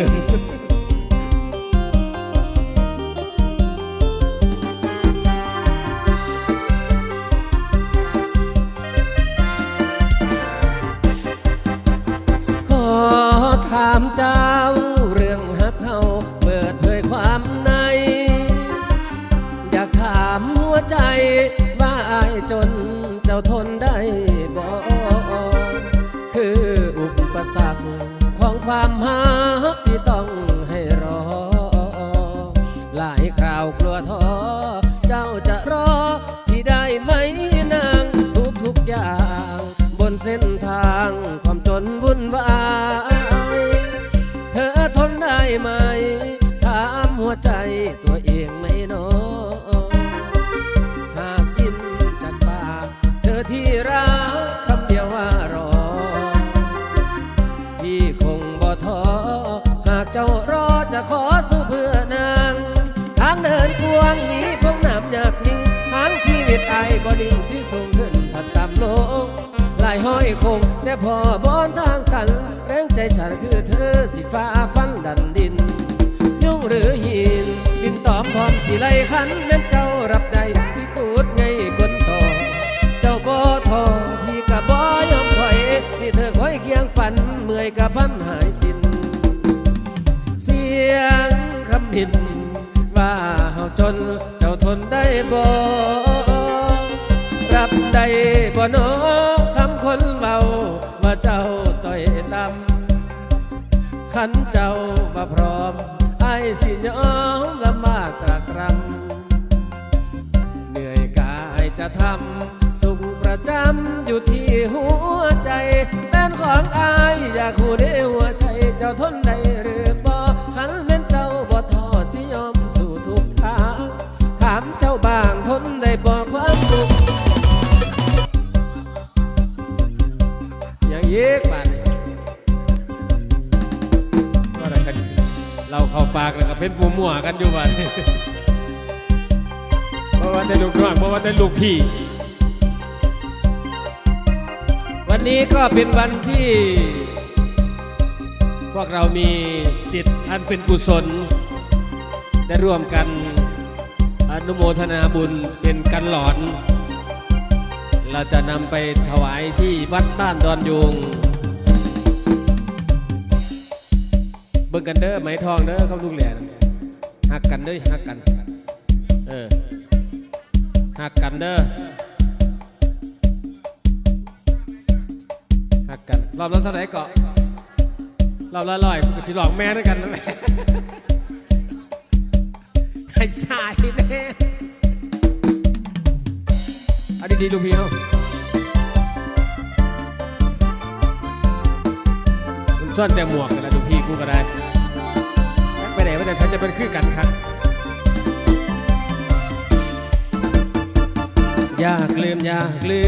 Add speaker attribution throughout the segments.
Speaker 1: กัน
Speaker 2: รา อ้บ่ดิ่งสิสูงขึ้นถัดต่ำลงลายห้อยคงแต่พอบอนทางกัน แรงใจฉันคือเธอสิฟ้าฟันดันดิน ยุ่งหรือหิน บินตอมพร้อมสิไลคันแม่นเจ้ารับได้สิขูดไงคนต่อ เจ้าบ่ทอพี่กะบ่ยอมถอยที่เธอคอยเคียงฝันเมื่อยกับพันหายสิ้น เสียงคำหิน ขันเจ้าบ่พร้อมไอ้สิยอมละมาตรากรรำเหนื่อยกายจะทำ สุขประจำอยู่ที่หัวใจแฟนของอายอยากคูได้หัวใจเจ้าทนได้ ปาก
Speaker 1: แล้วก็เป็นปูมั่วกันอยู่วันเพราะว่าแต่ลูกน้องเพราะว่าแต่ลูกพี่ วันนี้ก็เป็นวันที่ พวกเรามีจิตอันเป็นกุศล ได้ร่วมกันอนุโมทนาบุญเป็นกันหลอน เราจะนำไปถวายที่วัดบ้านดอนยุง เบิ่งกันเด้อไหมทองเด้อเขาลูกแหล่หักกันเด้อหักกัน เออหักกันเด้อหักกัน รอบละเท่าไหร่เกาะรอบละร้อยก็สิหลอกแม่ด้วยกันนั่นแหละให้สายแน่เอาดีๆลูกพี่เอามันซ่อนแต่หมวกกันแล้วลูกพี่กูก็ได้ ไปไหนว่าแต่ฉันจะเป็นคือกันครับ
Speaker 2: อยากลืมอยากลื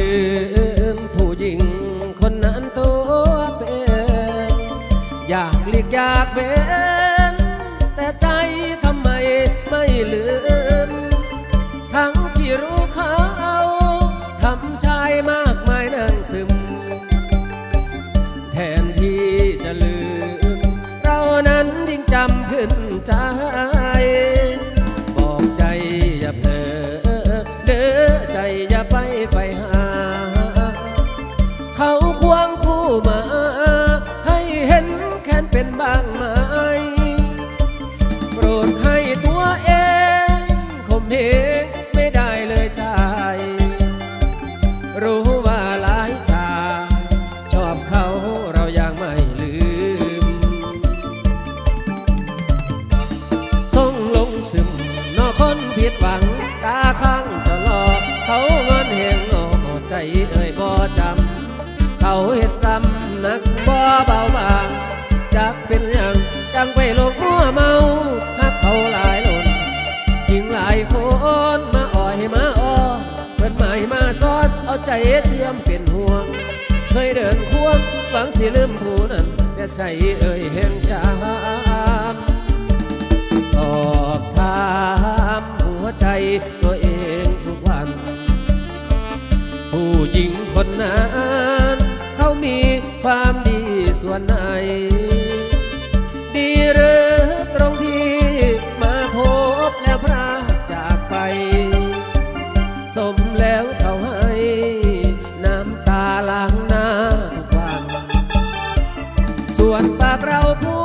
Speaker 2: ม ผู้หญิงคนนั้นตัวเป็นอยากเลีกอยากเป็นแต่ใจทำไมไม่ลืม ใจเชื่อมเป็นห่วง เคยเดินควงหวังสิลืมผู้นั้นแต่ใจเอ่ยแห่งจามสอบถามหัวใจตัวเองทุกวัน ผู้หญิงคนนั้น เขามีความ วนปากเราพู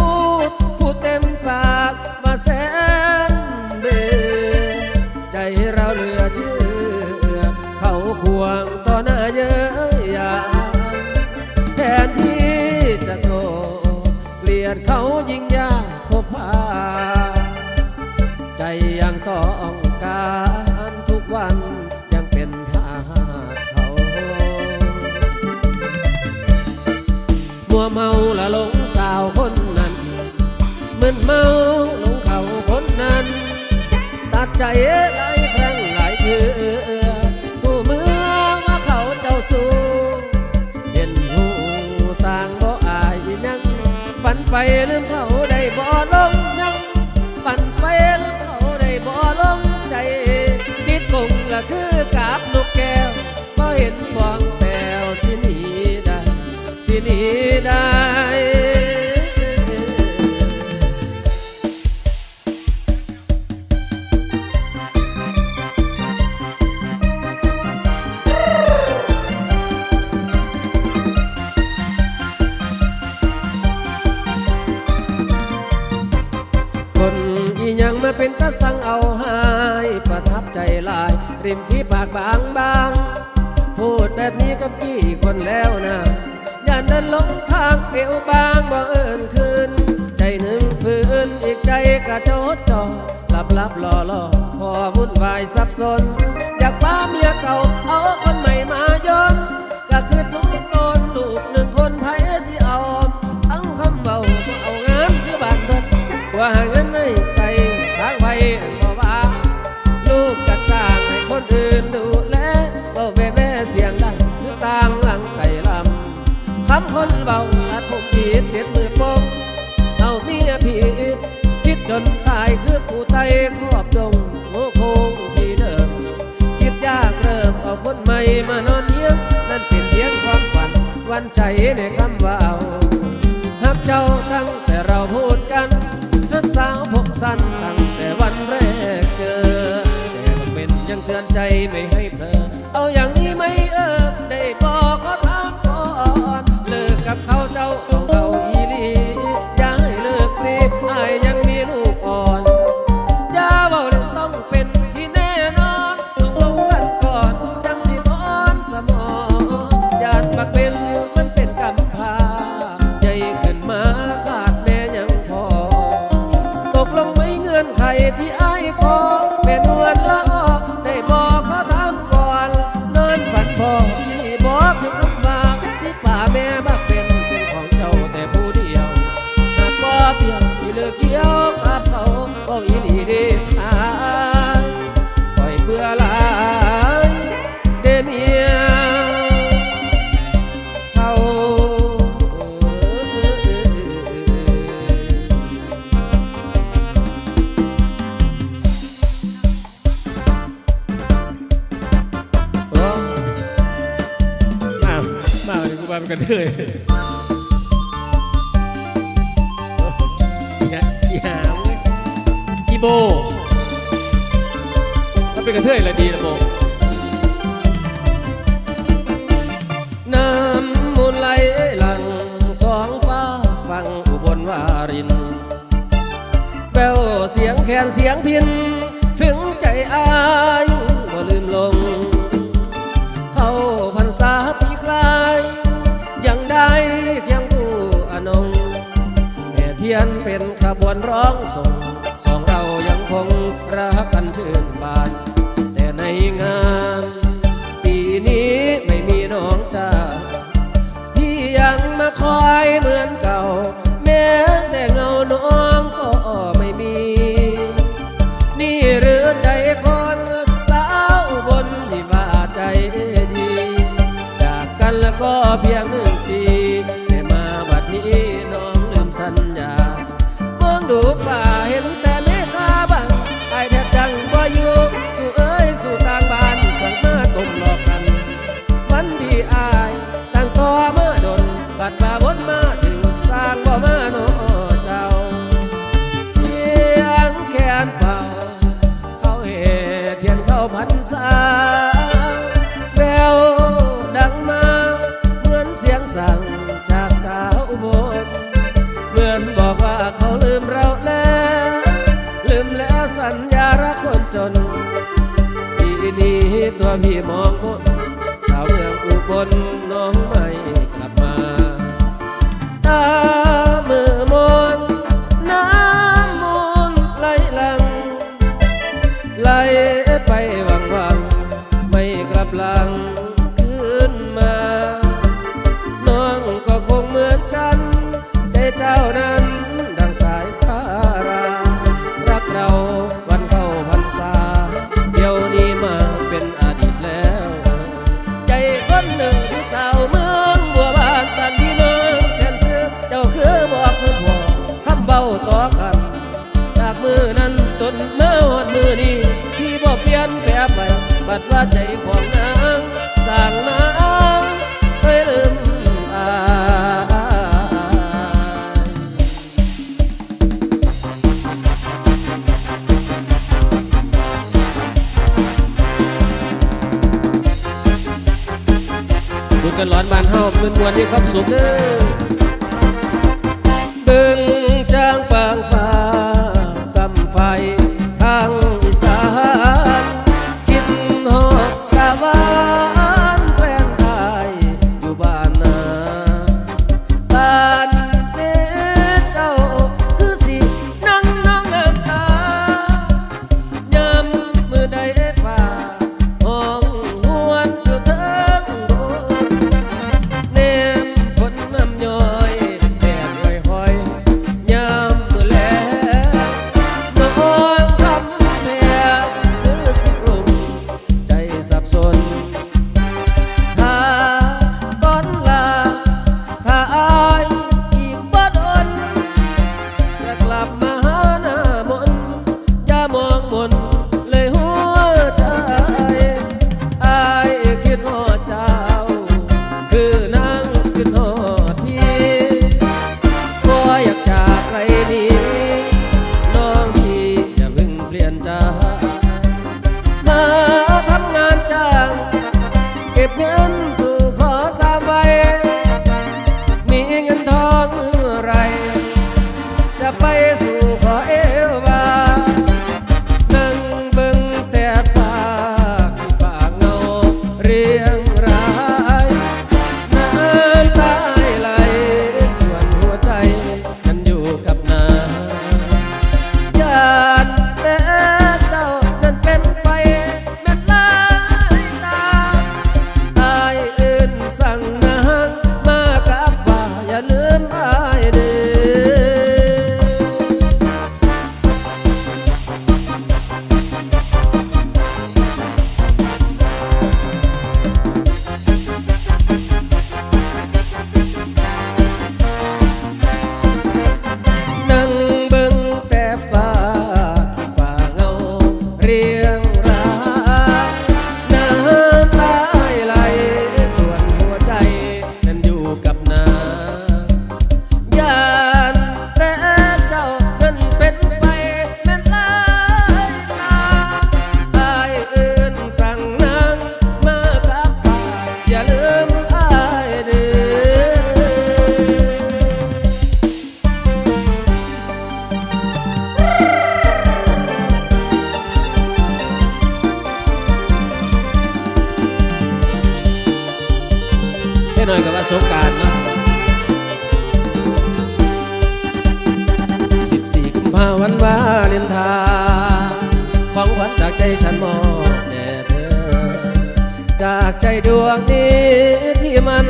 Speaker 2: นเมาลงเขาคนนั้น ตัดใจหลายครั้งหลายเทือผู้เมืองมาเขาเจ้าสู้เห็นหูสร้างบ่อายยัง ฝันไปลืมเขาได้บ่ลงยัง ฝันไปลืมเขาได้บ่ลงใจติดกงละคือกาบนกแก้วบ่เห็นฟองแปวสินีได้สินีได้ บกี่คนแล้วนะย่นเดินลงทางเปลี่ยวบางบ่เอิญคืน ใจหนึ่งฟื้นอีกใจกระโจดจอหลับหลับหล่อหล่อพอวุ่นวายสับสน อยากป้าเมียเก่า ในคำว่าเอาหักเจ้าตั้งแต่เราพูดกันหักสาวผมสั้นตั้งแต่วันแรกเจอ แต่มันเป็นยังเตือนใจไม่ให้ call. กูมาเป็นกระเทยอีหามอี
Speaker 1: โบก็เป็นกระเทยละดีนะโบ
Speaker 2: น้ำมูลไหลหลังสองฟ้าฟังอุบลวารินแววเสียงแคนเสียงพิน ซึ้งใจอา ขียนเป็นขบวนร้องส่งสองเรายังคงรักกันชื่นบาน พี่มองบนสาวเมืองอุบล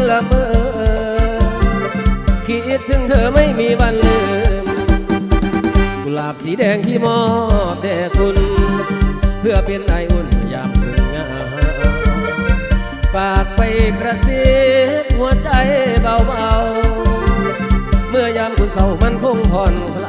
Speaker 2: ละเมอ
Speaker 1: คิ
Speaker 2: ดถึงเธอไม่มีวันลืม กุหลาบสีแดงที่มอบแต่คุณ เพื่อเป็นไออุ่นยามคุณงาฝากไปกระซิบหัวใจเบาๆ เมื่อยามคุณเศร้ามันคงผ่อนคลา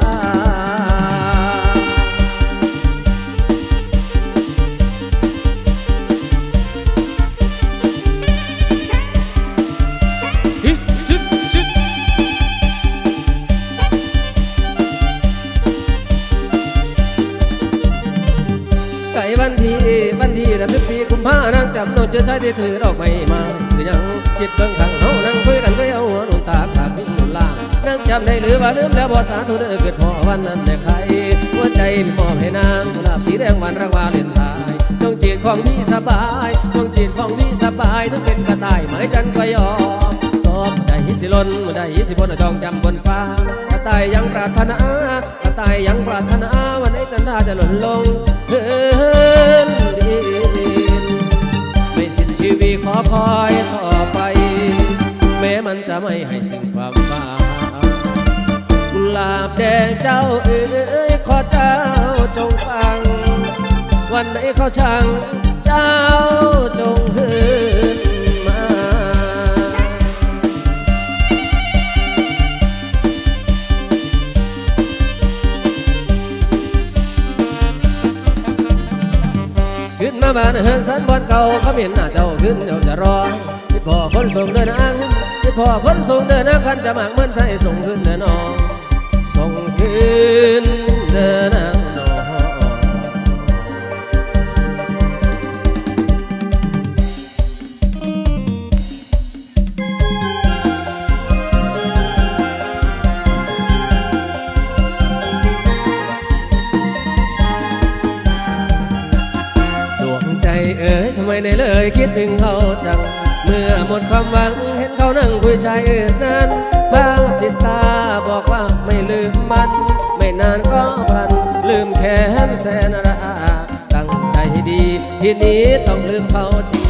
Speaker 1: จุด
Speaker 2: ใจที่เธอดอกไม่มาสื่อยังคิดเบื้งข้างเฮานั่งคุยกันก็เอาหัวนุ่ตาขาดนุ่นล่างนั่งจำได้หรือว่าลืมแล้วบ่สาธุเด้อเกิดพอวันนั้นแต่ใครหัวใจพี่มอให้นางกุหลาบสีแดงวันรักวาเลนทายดวงจิตของพี่สบายดวงจิตของพี่สบายถึงเป็นกระต่ายหมายจันก็ยอมสอบได้ฮิสิล้นได้ฮิสิพนจองจำบนฟ้ากระต่ายยังปรารถนากระต่ายยังปรารถนาวันไหนกันราจะหล่นลงเฮ้ ขอคอยต่อไป แม้มันจะไม่ให้สิ่งความหมายกุหลาบแดงเจ้าเอ๋ยขอเจ้าจงฟัง วันไหนเขาช่างเจ้าจงคือ บานเฮือนสันบอนเก่าเขาเห็นหน้าเจ้าขึ้นเจ้าจะรอพี่พ่อคนส่งเดินนางพี่พ่อคนส่งเดินนางคันจะหมากเหมือนใจส่งขึ้นเดินนองส่งขึ้นเดินนาง อ๋ยทำได้เลยคิดถึงเขาจัง เมื่อหมดความหวังเห็นเขานั่งคุยชายอื่นนั้นภาพติดตาบอกว่าไม่ลืมมัน ไม่นานก็พัน ลืมแค้นแสนระอาตั้งใจดีทีนี้ต้องลืมเขาจริง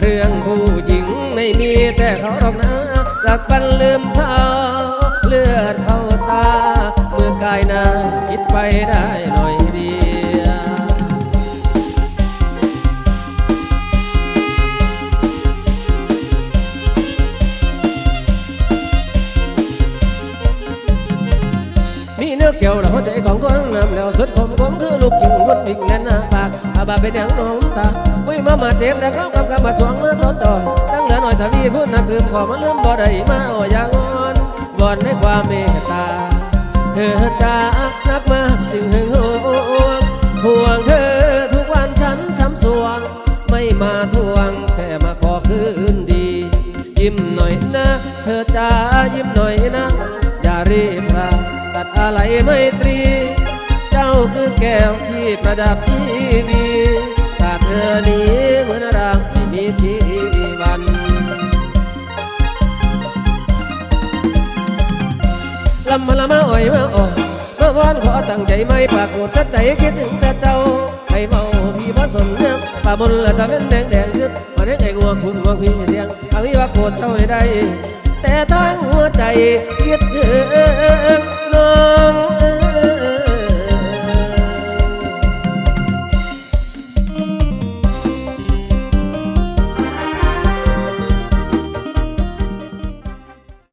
Speaker 2: เรื่องผู้หญิงไม่มีแต่เขาหรอกนะจากฟันลืมเขาเลือดเข้าตา เมื่อกายนาคิดไปได้ แล้วสุดคมคมคือลูกยิงวนวิ่งแน่นหน้าปากอาบาเป็นอย่างน้องตาวิ่งมามาเจ็บแต่เขากับกับมาสวงมาสดจอยตั้งเหลือหน่อยทวีคุณนักลืมขอมาลืมบ่ได้มาอ่อยางอ่อนบอนในความเมตตา เธอจากนักมาจึงหึงหวงห่วงเธอทุกวันฉันช้ำสวง ไม่มาทวงแต่มาขอคืนดี ยิ้มหน่อยนะ เธอจ้ายิ้มหน่อยนะ อย่ารีบลาตัดอะไรไม่ตรี ก้วที่ประดับชีวีขาดเธอนี้เหมือนรักไม่มีชีวันลำมาละมาอ่อยมาอ่อยมาวอนขอตั้งใจไม่ปากฏแต่ใจคิดถึงแต่เจ้าให้เมาพี่พระสนเนี่ยป่าบนละตะเป็นแดงแดงขึ้นมาได้ไงงัวคุณงัวพี่เสียงเอาพี่ว่าโกรธเจ้าให้ได้ แต่ทางหัวใจคิดถึ